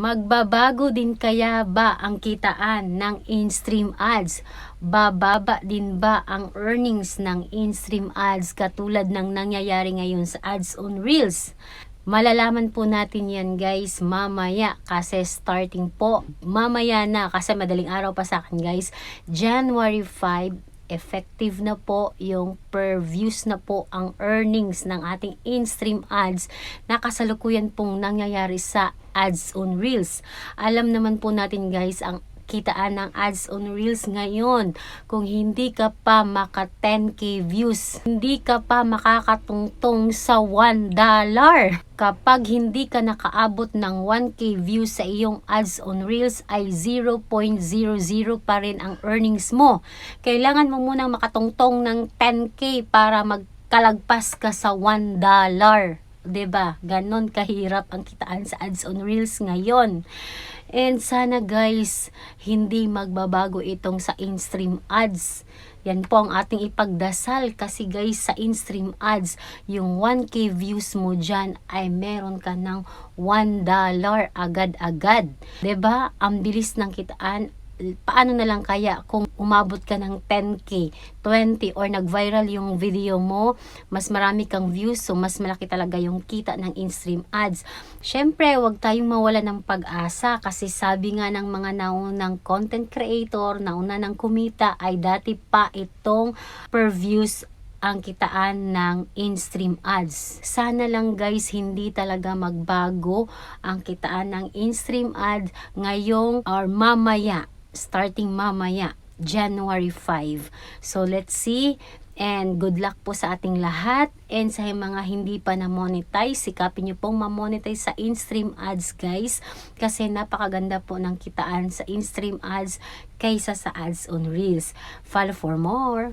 Magbabago din kaya ba ang kitaan ng in-stream ads? Bababa din ba ang earnings ng in-stream ads katulad ng nangyayari ngayon sa ads on Reels? Malalaman po natin yan guys mamaya kasi starting po mamaya na kasi madaling araw pa sa akin guys January 5 effective na po yung per views na po ang earnings ng ating in-stream ads na kasalukuyan pong nangyayari sa ads on Reels. Alam naman po natin guys ang kitaan ng ads on Reels ngayon. Kung hindi ka pa maka 10k views, hindi ka pa makakatungtong sa 1 dollar. Kapag hindi ka nakaabot ng 1k views sa iyong ads on Reels ay 0.00 pa rin ang earnings mo. Kailangan mo munang makatungtong ng 10k para magkalagpas ka sa 1 dollar. Ba? Ganon kahirap ang kitaan sa ads on Reels ngayon. And sana guys, hindi magbabago itong sa in-stream ads. Yan po ang ating ipagdasal kasi guys sa in-stream ads, yung 1k views mo dyan ay meron ka ng 1 dollar agad-agad. 'Di ba? Ang bilis ng kitaan paano na lang kaya kung umabot ka ng 10k, 20 or nag-viral yung video mo, mas marami kang views, so mas malaki talaga yung kita ng in-stream ads. Syempre, wag tayong mawala ng pag-asa kasi sabi nga ng mga naunang content creator, nauna ng kumita ay dati pa itong per views ang kitaan ng in-stream ads. Sana lang guys hindi talaga magbago ang kitaan ng in-stream ad ngayong or mamaya starting mamaya, January 5. So, let's see. And good luck po sa ating lahat. And sa mga hindi pa na-monetize, sikapin nyo pong ma-monetize sa in-stream ads guys. Kasi napakaganda po ng kitaan sa in-stream ads kaysa sa ads on Reels. Follow for more.